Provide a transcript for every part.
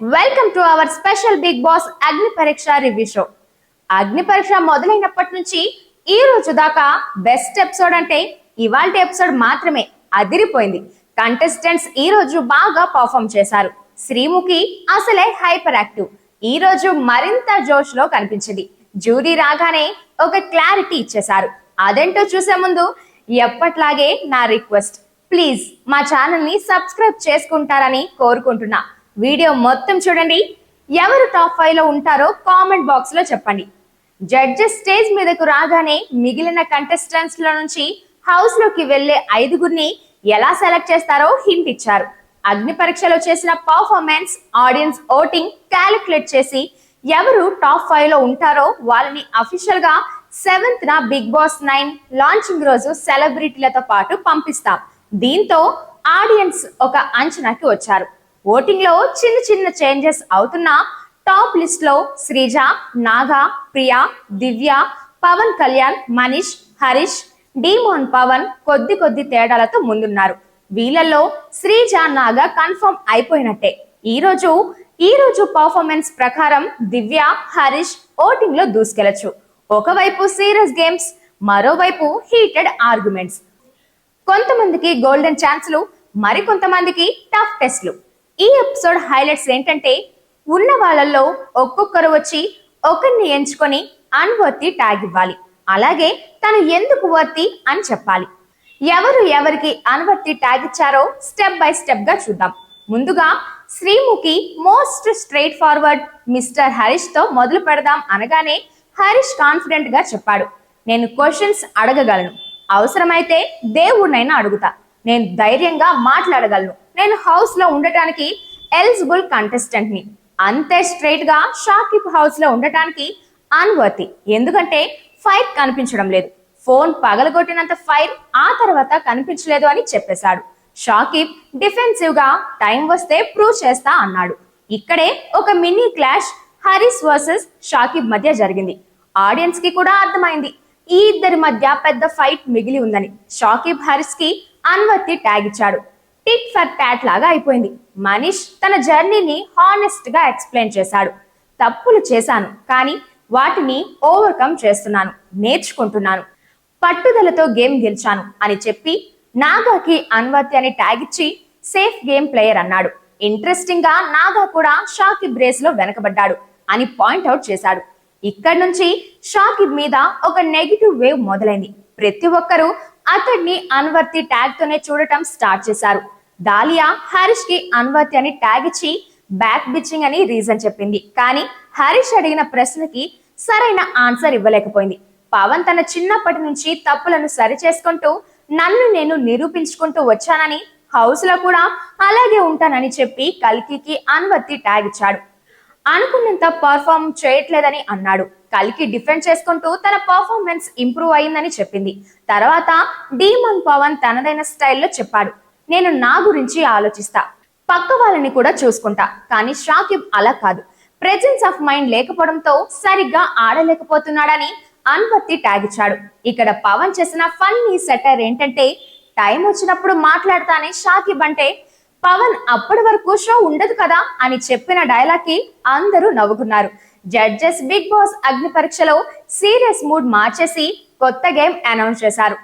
Welcome to our special Bigg Boss Agni Pariksha review show అగ్ని పరీక్ష మొదలైనప్పటి నుంచి ఈ రోజు దాకా బెస్ట్ ఎపిసోడ్ అంటే ఇవాళ ఎపిసోడ్ మాత్రమే అదిరిపోయింది. కంటెస్టెంట్స్ ఈ రోజు బాగా పర్ఫామ్ చేశారు. శ్రీముఖి అసలే హైపర్ యాక్టివ్ ఈ రోజు మరింత జోష్లో కనిపించింది. జ్యూరీ రాగానే ఒక క్లారిటీ ఇచ్చేశారు. అదేంటో చూసే ముందు ఎప్పట్లాగే నా రిక్వెస్ట్ ప్లీజ్ మా ఛానల్ని సబ్స్క్రైబ్ చేసుకుంటారని కోరుకుంటున్నా. వీడియో మొత్తం చూడండి. ఎవరు టాప్ ఫైవ్లో ఉంటారో కామెంట్ బాక్స్లో చెప్పండి. జడ్జెస్ స్టేజ్ మీదకు రాగానే మిగిలిన కంటెస్టెంట్స్లో నుంచి హౌస్లోకి వెళ్ళే ఐదుగురిని ఎలా సెలెక్ట్ చేస్తారో హింట్ ఇచ్చారు. అగ్ని పరీక్షలో చేసిన పర్ఫార్మెన్స్ ఆడియన్స్ ఓటింగ్ క్యాలిక్యులేట్ చేసి ఎవరు టాప్ ఫైవ్లో ఉంటారో వాళ్ళని అఫీషియల్గా సెవెంత్ నా బిగ్ బాస్ నైన్ లాంచింగ్ రోజు సెలబ్రిటీలతో పాటు పంపిస్తాం. దీంతో ఆడియన్స్ ఒక అంచనాకి వచ్చారు. ఓటింగ్లో చిన్న చిన్న చేంజెస్ అవుతున్నా టాప్ లిస్ట్లో శ్రీజ నాగా ప్రియా దివ్య పవన్ కళ్యాణ్ మనీష్ హరీష్ డిమోహన్ పవన్ కొద్ది కొద్ది తేడాలతో ముందున్నారు. వీళ్ళల్లో శ్రీజ నాగా కన్ఫర్మ్ అయిపోయినట్టే. ఈ రోజు ఈ రోజు పర్ఫార్మెన్స్ ప్రకారం దివ్య హరీష్ ఓటింగ్లో దూసుకెళ్ళొచ్చు. ఒకవైపు సీరియస్ గేమ్స్ మరోవైపు హీటెడ్ ఆర్గ్యుమెంట్స్. కొంతమందికి గోల్డెన్ ఛాన్స్లు మరికొంతమందికి టఫ్ టెస్ట్లు. ఈ ఎపిసోడ్ హైలైట్స్ ఏంటంటే ఉన్న వాళ్ళల్లో ఒక్కొక్కరు వచ్చి ఒకరిని ఎంచుకొని అన్వర్తి ట్యాగ్ ఇవ్వాలి. అలాగే తను ఎందుకు వర్తి అని చెప్పాలి. ఎవరు ఎవరికి అన్వర్తి ట్యాగ్ ఇచ్చారో స్టెప్ బై స్టెప్గా చూద్దాం. ముందుగా Sreemukhi most straightforward mister హరీష్తో మొదలు పెడదాం అనగానే హరీష్ కాన్ఫిడెంట్గా చెప్పాడు. నేను క్వశ్చన్స్ అడగగలను. అవసరమైతే దేవుడినైనా అడుగుతా. నేను ధైర్యంగా మాట్లాడగలను. నేను హౌస్లో ఉండటానికి ఎలిజిబుల్ కంటెస్టెంట్ని. అంతే స్ట్రైట్గా షాకిప్ హౌస్లో ఉండటానికి అన్వర్తి. ఎందుకంటే ఫైర్ కనిపించడం లేదు. ఫోన్ పగలగొట్టినంత ఫైర్ ఆ తర్వాత కనిపించలేదు అని చెప్పేశాడు. షాకిబ్ డిఫెన్సివ్గా టైం వస్తే ప్రూవ్ చేస్తా అన్నాడు. ఇక్కడే ఒక mini clash Haris versus Shakib మధ్య జరిగింది. ఆడియన్స్కి కూడా అర్థమైంది. ఈ ఇద్దరి మధ్య పెద్ద ఫైట్ మిగిలి ఉందని. షాకిబ్ హరీస్కి అన్వర్తి ట్యాగ్ ఇచ్చాడు. టిట్ ఫర్ టాట్ లాగా అయిపోయింది. మనీష్ తన జర్నీని హానెస్ట్గా ఎక్స్ప్లెయిన్ చేశాడు. తప్పులు చేశాను కానీ వాటిని ఓవర్కమ్ చేస్తున్నాను నేర్చుకుంటున్నాను. పట్టుదలతో గేమ్ గెలిచాను అని చెప్పి నాగాకి అన్వర్తి అని ట్యాగ్ ఇచ్చి సేఫ్ గేమ్ ప్లేయర్ అన్నాడు. ఇంట్రెస్టింగ్గా నాగా కూడా షాకిబ్ రేస్లో వెనకబడ్డాడు అని పాయింట్ అవుట్ చేశాడు. ఇక్కడ నుంచి షాకిబ్ మీద ఒక నెగిటివ్ వేవ్ మొదలైంది. ప్రతి ఒక్కరూ అతడిని అన్వర్తి ట్యాగ్ తోనే చూడటం స్టార్ట్ చేశారు. దాలియా హరీష్కి అన్వర్తి అని ట్యాగ్ ఇచ్చి బ్యాక్ బిచ్చింగ్ అని రీజన్ చెప్పింది. కానీ హరీష్ అడిగిన ప్రశ్నకి సరైన ఆన్సర్ ఇవ్వలేకపోయింది. పవన్ తన చిన్నప్పటి నుంచి తప్పులను సరి చేసుకుంటూ నన్ను నేను నిరూపించుకుంటూ వచ్చానని హౌస్లో కూడా అలాగే ఉంటానని చెప్పి కల్కికి అన్వర్తి ట్యాగ్ ఇచ్చాడు. అనుకున్నంత పర్ఫామ్ చేయట్లేదని అన్నాడు. కలికి డిఫెండ్ చేసుకుంటూ తన పర్ఫార్మెన్స్ ఇంప్రూవ్ అయిందని చెప్పింది. తర్వాత డీమన్ పవన్ తనదైన స్టైల్లో చెప్పాడు. నేను నా గురించి ఆలోచిస్తా. పక్క వాళ్ళని కూడా చూసుకుంటా. కానీ షాకిబ్ అలా కాదు. ప్రెజెన్స్ ఆఫ్ మైండ్ లేకపోవడంతో సరిగ్గా ఆడలేకపోతున్నాడని అన్వర్తి ట్యాగ్ ఇచ్చాడు. ఇక్కడ పవన్ చేసిన ఫన్నీ సెటర్ ఏంటంటే టైం వచ్చినప్పుడు మాట్లాడతానే షాకిబ్ అంటే పవన్ అప్పటి వరకు షో ఉండదు కదా అని చెప్పిన డైలాగ్కి అందరూ నవ్వుకున్నారు. జడ్జెస్ బిగ్ బాస్ అగ్ని పరీక్షలో సీరియస్ మూడ్ మార్చేసి కొత్త గేమ్ అనౌన్స్ చేశారు.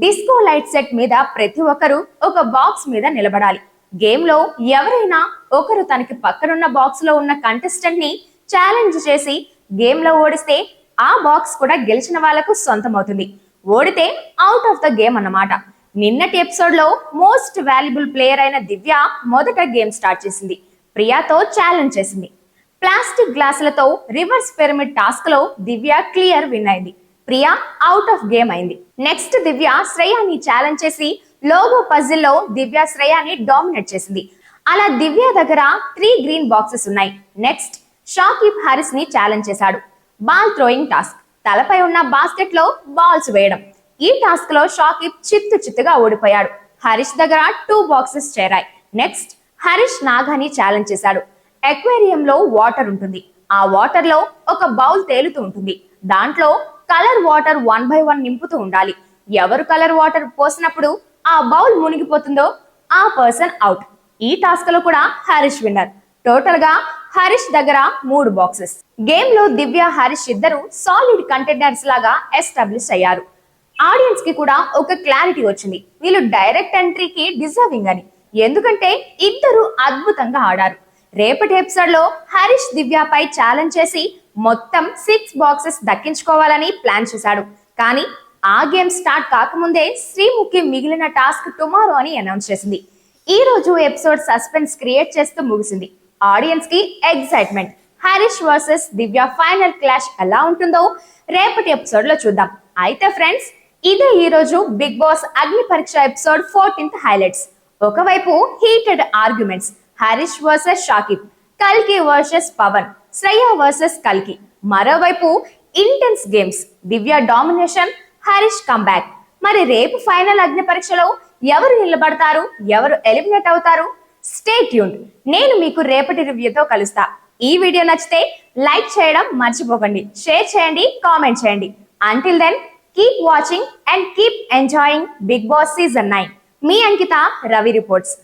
డిస్కో లైట్ సెట్ మీద ప్రతి ఒక్కరు ఒక బాక్స్ మీద నిలబడాలి. గేమ్లో ఎవరైనా ఒకరు తనకి పక్కనున్న బాక్స్లో ఉన్న కంటెస్టెంట్ని ఛాలెంజ్ చేసి గేమ్లో ఓడిస్తే ఆ బాక్స్ కూడా గెలిచిన వాళ్ళకు సొంతమవుతుంది. ఓడితే అవుట్ ఆఫ్ ద గేమ్ అన్నమాట. నిన్నటి ఎపిసోడ్లో మోస్ట్ వాల్యుబుల్ ప్లేయర్ అయిన దివ్య మొదట గేమ్ స్టార్ట్ చేసింది. ప్రియాతో ఛాలెంజ్ చేసింది. ప్లాస్టిక్ గ్లాసులతో రివర్స్ పిరమిడ్ టాస్క్లో దివ్య క్లియర్ విన్ అయింది. ప్రియా అవుట్ ఆఫ్ గేమ్ అయింది. నెక్స్ట్ దివ్య శ్రేయాని ఛాలెంజ్ చేసి లోగో పజిల్లో దివ్య శ్రేయాని డామినేట్ చేసింది. అలా దివ్య దగ్గర త్రీ గ్రీన్ బాక్సెస్ ఉన్నాయి. నెక్స్ట్ షాకిబ్ హారిస్ని ఛాలెంజ్ చేశాడు. బాల్ థ్రోయింగ్ టాస్క్ తలపై ఉన్న బాస్కెట్లో బాల్స్ వేయడం. ఈ టాస్క్లో షాకిబ్ చిత్తు చిత్తుగా ఓడిపోయాడు. హరీష్ దగ్గర టూ బాక్సెస్ చేరాయి. నెక్స్ట్ హరీష్ నాగాని ఛాలెంజ్ చేశాడు. అక్వేరియం లో వాటర్ ఉంటుంది. ఆ వాటర్లో ఒక బౌల్ తేలుతూ ఉంటుంది. దాంట్లో colour water one by one నింపుతూ ఉండాలి. ఎవరు కలర్ వాటర్ పోసినప్పుడు ఆ బౌల్ మునిగిపోతుందో ఆ పర్సన్ అవుట్. ఈ టాస్క్లో కూడా హరీష్ విన్నర్. టోటల్గా హరీష్ దగ్గర మూడు బాక్సెస్. గేమ్లో దివ్య హరీష్ ఇద్దరు సాలిడ్ కంటెండర్స్ లాగా ఎస్టాబ్లిష్ అయ్యారు. ఆడియన్స్కి కూడా ఒక క్లారిటీ వచ్చింది. వీళ్ళు డైరెక్ట్ ఎంట్రీకి డిజర్వింగ్ అని. ఎందుకంటే ఇద్దరు అద్భుతంగా ఆడారు. రేపటి ఎపిసోడ్లో హరీష్ దివ్యపై ఛాలెంజ్ చేసి మొత్తం సిక్స్ బాక్సెస్ దక్కించుకోవాలని ప్లాన్ చేశాడు. కానీ ఆ గేమ్ స్టార్ట్ కాకముందే శ్రీముఖి మిగిలిన టాస్క్ టుమారో అని అనౌన్స్ చేసింది. ఈ రోజు ఎపిసోడ్ సస్పెన్స్ క్రియేట్ చేస్తూ ముగిసింది. ఆడియన్స్కి excitement Harish versus Divya final clash ఎలా ఉంటుందో రేపటి ఎపిసోడ్లో చూద్దాం. అయితే ఫ్రెండ్స్ ఇదే ఈ రోజు బిగ్ బాస్ అగ్ని పరీక్ష ఎపిసోడ్ ఫోర్టీన్త్ హైలైట్స్ ఒకవైపు heated arguments Harish versus Shakib కల్కి వర్సెస్ పవన్ శ్రేయ వర్సెస్ కల్కి. మరోవైపు ఇంటెన్స్ గేమ్స్ దివ్య డామినేషన్ హరీష్ కంబ్యాక్ మరి రేపు ఫైనల్ అగ్ని పరీక్షలో ఎవరు నిలబడతారు? ఎవరు ఎలిమినేట్ అవుతారు? స్టే ట్యూన్ నేను మీకు రేపటి రివ్యూతో కలుస్తా. ఈ వీడియో నచ్చితే లైక్ చేయడం మర్చిపోకండి. షేర్ చేయండి కామెంట్ చేయండి. Until then keep watching and keep enjoying Bigg Boss season nine me Ankita Ravi reports